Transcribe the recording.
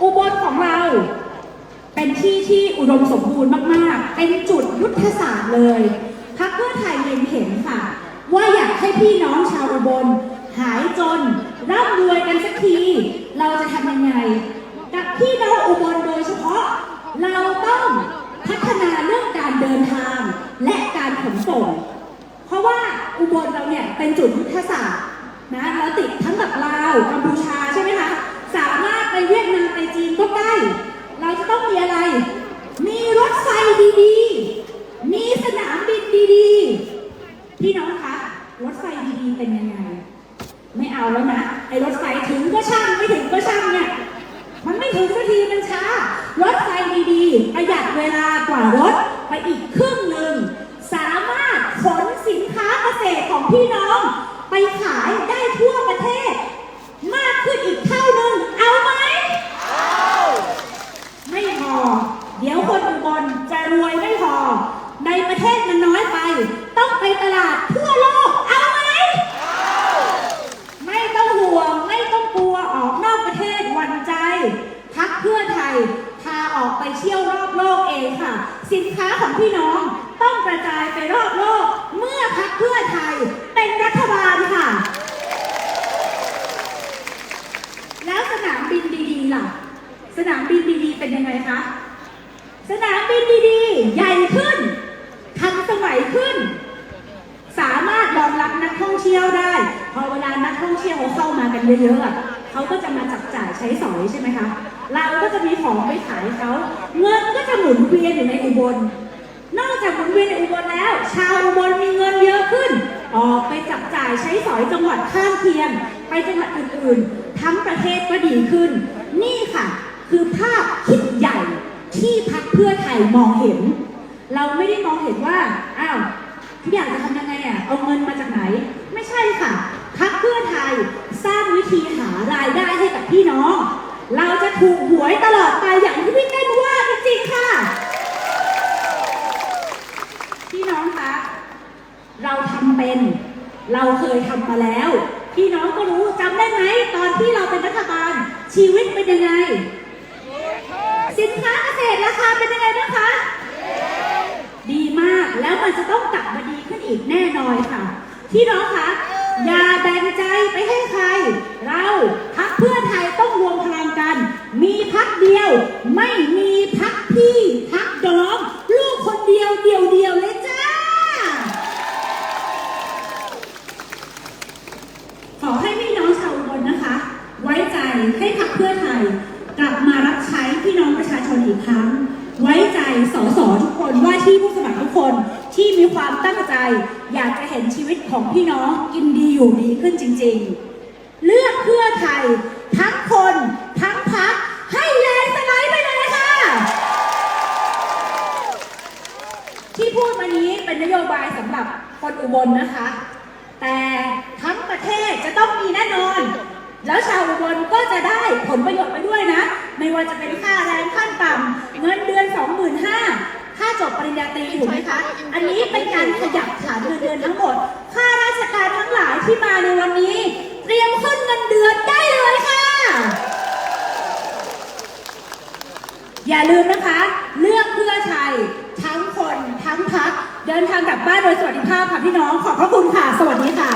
อุบลของเป็นที่ที่อุดมสมบูรณ์มากๆ เป็นจุดยุทธศาสตร์เลยพักเพื่อไทยเล็งเห็นค่ะ ว่าอยากให้พี่น้องชาวอุบล หายจนร่ำรวยกันสักที เราจะทำยังไง กับพี่น้องอุบลโดยเฉพาะ เราต้องพัฒนาเรื่องการเดินทางและการขนส่ง เพราะว่าอุบลเราเนี่ยเป็นจุดยุทธศาสตร์นะเราติดทั้งกับลาวกัมพูชาใช่ เราจะต้องมีอะไร มีรถไฟดีๆ มีสนามบินดีๆ พี่น้องคะ รถไฟดีๆ เป็นยังไง ไม่เอาแล้วนะ ไอ้รถไฟถึงก็ช่างไม่ถึงก็ช่างเนี่ย มันไม่ถึงสักทีมันช้า รถไฟดีๆ ประหยัดเวลากว่ารถไปอีกครึ่งหนึ่ง สามารถขนสินค้าเกษตรของพี่น้อง ไปขายได้ทั่วประเทศ มากขึ้นอีกเท่าหนึ่งเอาไหม ไม่พอ เดี๋ยวคนอุบลจะรวยไม่พอ ในประเทศมันน้อยไป ต้องไปตลาดทั่วโลก เอาไหม ไม่ต้องห่วง ไม่ต้องกลัวออกนอกประเทศหวันใจ พักเพื่อไทย พาออกไปเที่ยวรอบโลกเองค่ะ สินค้าของพี่น้องต้องกระจายไปรอบโลก เมื่อพักเพื่อไทยเป็นรัฐบาลค่ะ แล้วสนามบินดีๆล่ะ สนามบินดีๆ เป็นยังไงคะ สนามบินดีๆ ใหญ่ขึ้นทันสมัยขึ้น สามารถรองรับนักท่องเที่ยวได้ พอเวลานักท่องเที่ยวเขาเข้ามากันเยอะๆอะ เขาก็จะมาจับจ่ายใช้สอยใช่ไหมคะ เราก็จะมีของไปขายเขาเงินก็จะหมุนเวียนอยู่ในอุบล นอกจากหมุนเวียนในอุบลแล้ว ชาวอุบลมีเงินเยอะขึ้น ออกไปจับจ่ายใช้สอยจังหวัดข้างเคียง ไปจังหวัดอื่นๆ ทั้งประเทศก็ดีขึ้น นี่ค่ะ คือภาพคิดใหญ่ที่พักเพื่อไทยมองเห็น เราไม่ได้มองเห็นว่า อ้าวทุกอย่างจะทำยังไงอะ เอาเงินมาจากไหน ไม่ใช่ค่ะ พักเพื่อไทยสร้างวิธีารายได้ให้กับพี่น้อง เราจะถูกหวยตลอดไปอย่างที่พี่เต้นว่าจริงๆค่ะ พี่น้องคะเราทำเป็น เราเคยทำมาแล้ว พี่น้องก็รู้จำได้ไหมตอนที่เราเป็นรัฐบาลชีวิตเป็นยังไง สินค้าเกษตรราคาเป็นยังไงบ้างคะดีมากแล้วมันจะต้องกลับมาดีขึ้นอีกแน่นอนค่ะ พี่น้องคะ อย่าแบ่งใจไปให้ใคร เราพักเพื่อไทยต้องรวมพลังกัน มีพักเดียว ไม่มีพักพี่พักน้องลูกคนเดียวเดียวเดียวเลยจ้า ขอให้พี่น้องชาวอุบลนะคะ ไว้ใจให้พักเพื่อไทย กลับมารับใช้พี่น้องประชาชนอีกครั้ง ไว้ใจสสทุกคนว่าที่ผู้สมัครทุกคน ที่มีความตั้งใจ อยากจะเห็นชีวิตของพี่น้องกินดีอยู่ดีขึ้นจริง ๆ เลือกเพื่อไทย ทั้งคน ทั้งพักให้แลนสไลด์ไปเลยค่ะ ที่พูดมานี้เป็นนโยบายสำหรับคนอุบลนะคะ แต่ทั้งประเทศจะต้องมีแน่นอน แล้วชาวอุบลก็จะได้ผลประโยชน์ไปด้วยนะ ไม่ว่าจะเป็นค่าแรงขั้นต่ำเงินเดือน 25,000 ค่าจบปริญญาตรีถูกไหมคะ อันนี้เป็นการขยับฐานเงินเดือนทั้งหมด ค่าราชการทั้งหลายที่มาในวันนี้ เตรียมขึ้นเงินเดือนได้เลยค่ะ อย่าลืมนะคะ เลือกเพื่อไทยทั้งคนทั้งพักเดินทางกลับบ้านโดยสวัสดิภาพค่ะพี่น้อง ขอบพระคุณค่ะ สวัสดีค่ะ